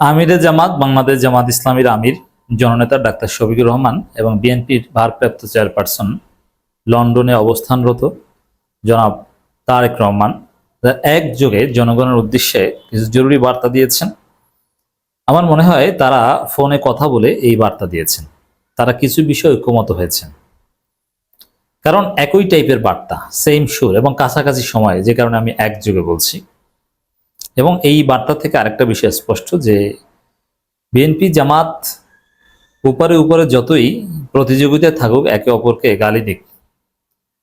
আমিরে জামাত, বাংলাদেশ জামাত ইসলামীর আমির, জননেতা ডাক্তার শফিকুর রহমান এবং বিএনপির ভারপ্রাপ্ত চেয়ারপারসন, লন্ডনে অবস্থানরত জনাব তারেক রহমান। একযোগে জনগণের উদ্দেশ্যে কিছু জরুরি বার্তা দিয়েছেন। আমার মনে হয় তারা ফোনে কথা বলে এই বার্তা দিয়েছেন। তারা কিছু বিষয় ঐক্যমত হয়েছেন। কারণ একই টাইপের বার্তা সেম সুর এবং কাছাকাছি সময়ে, যে কারণে আমি একযোগে বলছি। এবং এই বার্তা থেকে আরেকটা বিষয় স্পষ্ট যে বিএনপি জামাত উপরে উপরে যতই প্রতিযোগিতায় থাকুক একে অপরকে গালি দিক,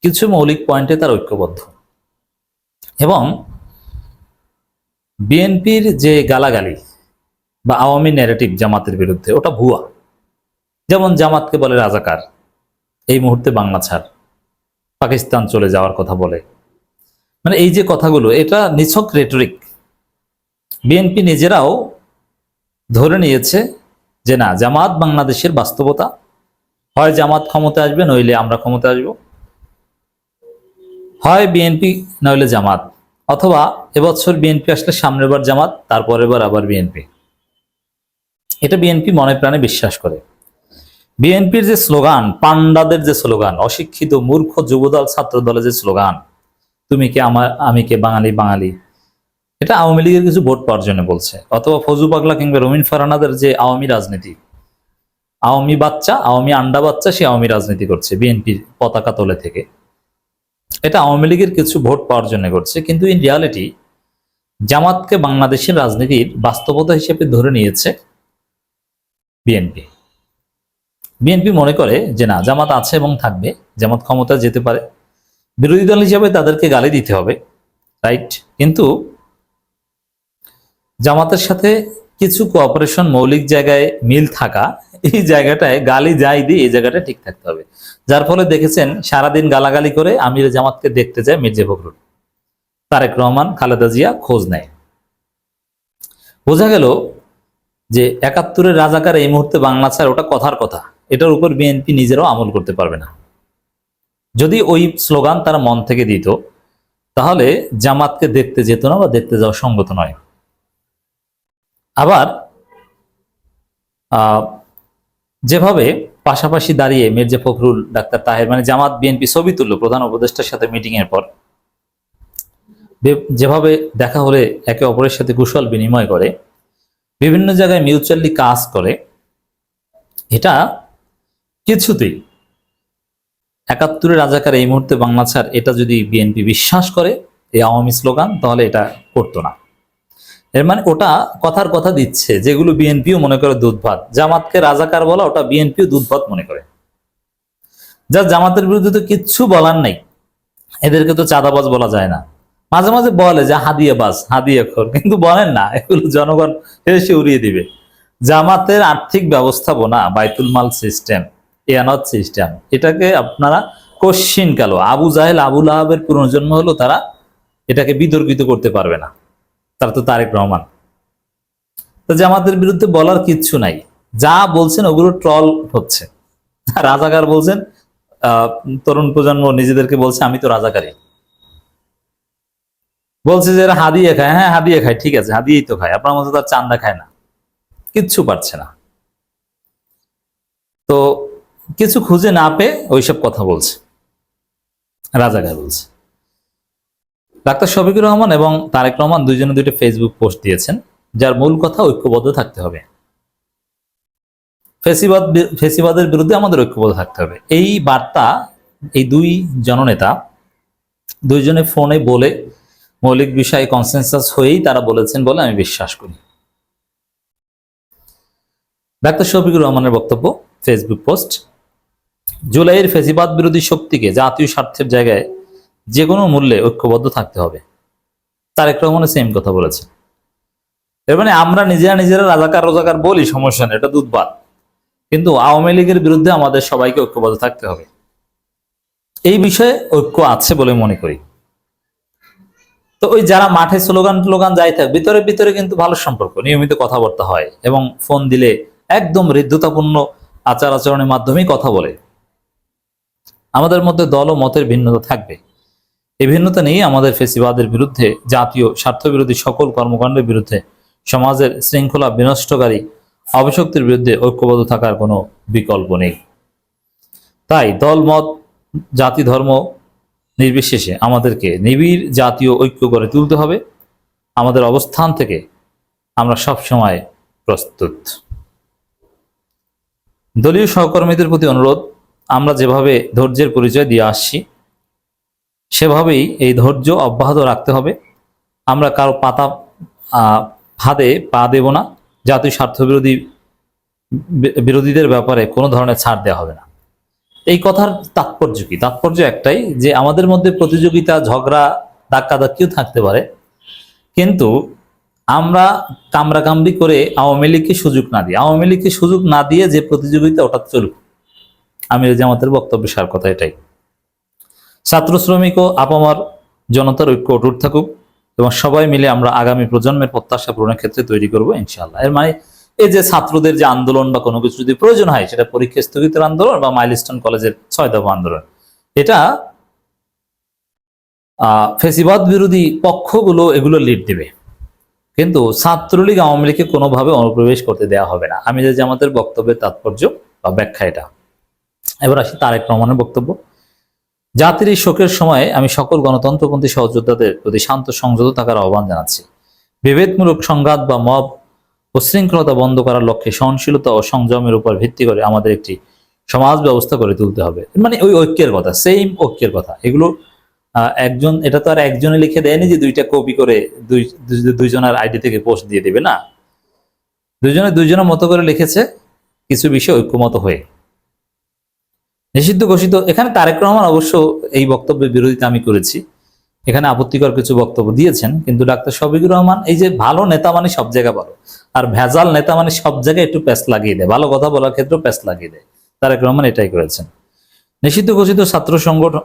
কিছু মৌলিক পয়েন্টে তার ঐক্যবদ্ধ। এবং বিএনপির যে গালাগালি বা আওয়ামী ন্যারেটিভ জামাতের বিরুদ্ধে, ওটা ভুয়া। যেমন জামাতকে বলে রাজাকার, এই মুহূর্তে বাংলা ছাড়, পাকিস্তান চলে যাওয়ার কথা বলে। মানে এই যে কথাগুলো, এটা নিছক রেটরিক বিএনপি নিজেরাও ধরে নিয়েছে যে না, জামাত বাংলাদেশের বাস্তবতা। হয় জামাত ক্ষমতা আসবে, নইলে আমরা ক্ষমতা আসব। হয় বিএনপি, নইলে জামাত। অথবা এবছর বিএনপি আসলে সামনের বার জামাত, তারপরের বার আবার বিএনপি। এটা বিএনপি মনে প্রাণে বিশ্বাস করে। বিএনপির যে স্লোগান, পান্ডাদের যে স্লোগান, অশিক্ষিত, মূর্খ, যুবদল ছাত্র দলের যে স্লোগান, তুমি কে আমার, আমি কে বাঙালি বাঙালি। এটা আওয়ামী লীগের কিছু ভোট পাওয়ার জন্য বলছে। অথবা ফজু পাগলা কিংবা রমিন ফারানাদের যে আওয়ামী রাজনীতি। আওয়ামী বাচ্চা, আওয়ামী আন্ডা বাচ্চা, সে আওয়ামী রাজনীতি করছে বিএনপির পতাকা তোলে থেকে। এটা আওয়ামী লীগের কিছু ভোট পাওয়ার জন্য করছে কিন্তু ইন রিয়ালিটি জামাতকে বাংলাদেশের রাজনীতির বাস্তবতা হিসেবে ধরে নিয়েছে বিএনপি। বিএনপি মনে করে যে না, জামাত আছে এবং থাকবে, জামাত ক্ষমতা যেতে পারে। বিরোধী দল হিসেবে তাদেরকে গালি দিতে হবে, রাইট? কিন্তু জামাতের সাথে কিছু কোঅপারেশন মৌলিক জায়গায় মিল থাকা, এই জায়গাটায় গালি যাই দিয়ে এই জায়গাটা ঠিক থাকতে হবে। যার ফলে দেখেছেন, সারাদিন গালাগালি করে আমির জামাতকে দেখতে যায় মির্জা ফখরুল। তারেক রহমান, খালেদা জিয়া খোঁজ নেয়। বোঝা গেল যে একাত্তরের রাজাকার এই মুহূর্তে বাংলা ছাড় ওটা কথার কথা। এটার উপর বিএনপি নিজেরাও আমল করতে পারবে না। যদি ওই স্লোগান তারা মন থেকে দিত, তাহলে জামাতকে দেখতে যেত না বা দেখতে যাওয়া সঙ্গত নয়। আবার যেভাবে পাশাপাশি দাঁড়িয়ে মির্জা ফখরুল, ডাক্তার তাহের মানে জামাত, বিএনপি ছবি তুললো প্রধান উপদেষ্টার সাথে মিটিং এর পর যেভাবে দেখা হলে একে অপরের সাথে কুশল বিনিময় করে, বিভিন্ন জায়গায় মিউচুয়ালি কাজ করে, এটা কিছুতেই একাত্তরের রাজাকার এই মুহূর্তে বাংলা ছাড়, এটা যদি বিএনপি বিশ্বাস করে, এই আওয়ামী স্লোগান, তাহলে এটা করতো না। এর মানে ওটা কথার কথা দিচ্ছে, যেগুলো বিএনপিও মনে করে দুধ ভাত জামাতকে রাজাকার বলা ওটা বিএনপিও দুধ ভাত মনে করে। যা জামাতের বিরুদ্ধে তো কিচ্ছু বলার নাই। এদেরকে তো চাঁদাবাজ বলা যায় না। মাঝে মাঝে বলে যে হাদিয়ে বাজ হাদিয়ে খোর কিন্তু বলেন না, এগুলো জনগণ এসে উড়িয়ে দিবে। জামাতের আর্থিক ব্যবস্থাপনা, বাইতুল মাল সিস্টেম, এয়ানত সিস্টেম, এটাকে আপনারা কশ্চিন কালো আবু জাহেল, আবুল আহাবের পুনর্জন্ম হলো তারা এটাকে বিতর্কিত করতে পারবে না। তারা তো তারেক রহমান। তো জামাতের বিরুদ্ধে বলার কিচ্ছু নাই। যা বলছেন ওগুলো ট্রল হচ্ছে। রাজাকার বলছেন তরুণ প্রজন্ম নিজেদেরকে বলছে, আমি তো রাজাকারী বলছে যে হাদিয়ে খায়। হ্যাঁ হাদিয়ে খায়, ঠিক আছে, হাদিয়েই তো খায়। আপনার মতো তার চান্দা খায় না। কিচ্ছু পারছে না। তো কিছু খুঁজে না পেয়ে ওইসব কথা বলছে। রাজাকার বলছে। ডাক্তার শফিকুর রহমান এবং তারেক রহমান দুইজনে দুইটা ফেসবুক পোস্ট দিয়েছেন, যার মূল কথা ঐক্যবদ্ধ থাকতে হবে। ফেসিবাদ ফেসিবাদের বিরুদ্ধে আমাদের ঐক্যবদ্ধ থাকতে হবে। এই বার্তা, এই দুই জননেতা দুইজনে ফোনে বলে মৌলিক বিষয়ে কনসেনসাস হয়েই তারা বলেছেন বলে আমি বিশ্বাস করি। ডাক্তার শফিকুর রহমানের বক্তব্য ফেসবুক পোস্ট জুলাইয়ের ফেসিবাদ বিরোধী শক্তিকে জাতীয় স্বার্থের জায়গায় যে কোনো মূল্যে ঐক্যবদ্ধ থাকতে হবে। তারেক রহমানের সেম কথা বলেছে এর মানে আমরা নিজেরা নিজেরা রাজাকার রোজাকার বলি, সমস্যা নেই, এটা দুধবাদ কিন্তু আওয়ামী লীগের বিরুদ্ধে আমাদের সবাইকে ঐক্যবদ্ধ থাকতে হবে। এই বিষয়ে ঐক্য আছে বলে মনে করি। তো ওই যারা মাঠে স্লোগান স্লোগান যাই থাক, ভিতরে ভিতরে কিন্তু ভালো সম্পর্ক, নিয়মিত কথাবার্তা হয় এবং ফোন দিলে একদম হৃদ্যতাপূর্ণ আচার আচরণের মাধ্যমেই কথা বলে। আমাদের মধ্যে দল ও মতের ভিন্নতা থাকবে। এই ভিন্নতা নিয়ে আমাদের ফেসিবাদের বিরুদ্ধে, জাতীয় স্বার্থ বিরোধী সকল কর্মকাণ্ডের বিরুদ্ধে, সমাজের শৃঙ্খলা বিনষ্টকারী অবশক্তির বিরুদ্ধে ঐক্যবদ্ধ থাকার কোনো বিকল্প নেই। তাই দলমত জাতি, ধর্ম নির্বিশেষে আমাদেরকে নিবিড় জাতীয় ঐক্য গড়ে তুলতে হবে। আমাদের অবস্থান থেকে আমরা সব সময় প্রস্তুত। দলীয় সহকর্মীদের প্রতি অনুরোধ, আমরা যেভাবে ধৈর্যের পরিচয় দিয়ে আসছি সেভাবেই এই ধৈর্য অব্যাহত রাখতে হবে। আমরা কারও পাতা ফাঁদে পা দেব না। জাতীয় স্বার্থবিরোধী বিরোধীদের ব্যাপারে কোনো ধরনের ছাড় দেওয়া হবে না। এই কথার তাৎপর্য কি? তাৎপর্য একটাই যে আমাদের মধ্যে প্রতিযোগিতা, ঝগড়া, ধাক্কাধাক্কিও থাকতে পারে। কিন্তু আমরা কামড়াকামড়ি করে আওয়ামী লীগকে সুযোগ না দিয়ে, আওয়ামী লীগকে সুযোগ না দিয়ে যে প্রতিযোগিতা ওটা চলুক। আমি জামাতের বক্তব্য সার কথা এটাই। ছাত্র শ্রমিক ও আপামার জনতার ঐক্য অটুট থাকুক এবং সবাই মিলে আমরা আগামী প্রজন্মের প্রত্যাশা পূরণের ক্ষেত্রে তৈরি করব, ইনশাআল্লাহ। এর মানে এই যে ছাত্রদের যে আন্দোলন বা কোনো কিছু যদি প্রয়োজন হয়, সেটা পরীক্ষা স্থগিতের আন্দোলন বা মাইলস্টোন কলেজের ছয় দফা আন্দোলন। এটা ফেসিবাদ বিরোধী পক্ষগুলো এগুলো লিড দেবে। কিন্তু ছাত্রলীগ আওয়ামী লীগকে কোনোভাবে অনুপ্রবেশ করতে দেওয়া হবে না। আমি যে আমাদের বক্তব্যের তাৎপর্য বা ব্যাখ্যা এটা। এবার আসি তারেক রহমানের বক্তব্য। জাতির এই শোকের সময় আমি সকল গণতন্ত্রপন্থী সহযোদ্ধাদের প্রতি শান্ত সংযত থাকার আহ্বান জানাচ্ছি। বিভেদমূলক সংঘাত বা মব উশৃঙ্খলতা বন্ধ করার লক্ষ্যে সহনশীলতা ও সংযমের উপর ভিত্তি করে আমাদের একটি সমাজ ব্যবস্থা করে তুলতে হবে। মানে ওই ঐক্যের কথা সেম ঐক্যের কথা। এগুলো একজন, এটা তো আর একজনে লিখে দেয়নি যে দুইটা কপি করে দুই, দুই- দুইজনের আইডি থেকে পোস্ট দিয়ে দেবে, না। দুজনে দুইজনের মতো করে লিখেছে, কিছু বিষয় ঐক্যমত হয়ে। নিষিদ্ধ ঘোষিত। এখানে তারেক রহমান অবশ্য এই বক্তব্যের বিরোধিতা আমি করেছি। এখানে আপত্তিকর কিছু বক্তব্য দিয়েছেন, কিন্তু ডাক্তার শফিকুর রহমান এই যে ভালো নেতা মানে সব জায়গায় ভালো, আর ভেজাল নেতা মানে সব জায়গায় একটু প্যাস লাগিয়ে দেয়, ভালো কথা বলার ক্ষেত্রেও প্যাস লাগিয়ে দেয়। তারেক রহমান এটাই করেছেন। নিষিদ্ধ ঘোষিত ছাত্র সংগঠন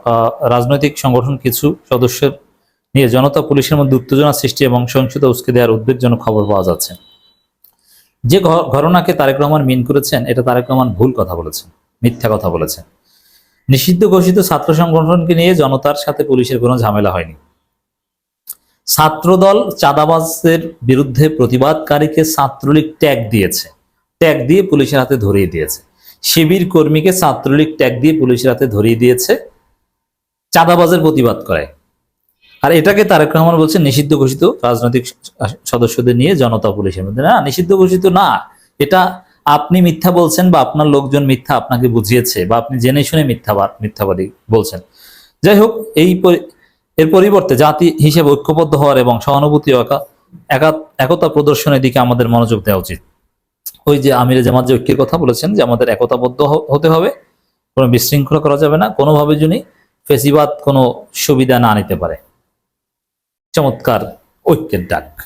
রাজনৈতিক সংগঠন কিছু সদস্যের নিয়ে জনতা পুলিশের মধ্যে উত্তেজনা সৃষ্টি এবং সহিংসতা উস্কে দেওয়ার উদ্বেগজনক খবর পাওয়া যাচ্ছে। যে ঘটনাকে তারেক রহমান মিন করেছেন, এটা তারেক রহমান ভুল কথা বলেছেন, মিথ্যা কথা বলেছেন। নিষিদ্ধ ঘোষিত ছাত্র সংগঠনকে নিয়ে জনতার সাথে পুলিশের কোনো ঝামেলা হয়নি। ছাত্রদল চাঁদাবাজের বিরুদ্ধে প্রতিবাদকারীকে ছাত্রলীগ ট্যাগ দিয়েছে। ট্যাগ দিয়ে পুলিশের হাতে ধরিয়ে দিয়েছে। শিবির কর্মীকে ছাত্রলীগ ট্যাগ দিয়ে পুলিশের হাতে ধরিয়ে দিয়েছে। চাঁদাবাজের প্রতিবাদ করে। আর এটাকে তারেক রহমান বলছে নিষিদ্ধ ঘোষিত রাজনৈতিক সদস্যদের নিয়ে জনতা পুলিশের মধ্যে। না, নিষিদ্ধ ঘোষিত না। এটা আপনি মিথ্যা বলছেন বা আপনার লোকজন মিথ্যা আপনাকে বুঝিয়েছে বা আপনি জেনে শুনে মিথ্যাবাদ মিথ্যাবাদী বলছেন। যাই হোক, এই এর পরিবর্তে জাতি হিসেবে ঐক্যবদ্ধ হওয়ার এবং সহানুভূতি একা- একা- একতা প্রদর্শনের দিকে আমাদের মনোযোগ দেওয়া উচিত। ওই যে আমিরে জামাত যে ঐক্যের কথা বলেছেন যে আমাদের একতাবদ্ধ হতে হবে, কোনো বিশৃঙ্খলা করা যাবে না, কোনোভাবে যিনি ফেসিবাদ কোনো সুবিধা না নিতে পারে। চমৎকার ঐক্যের ডাক।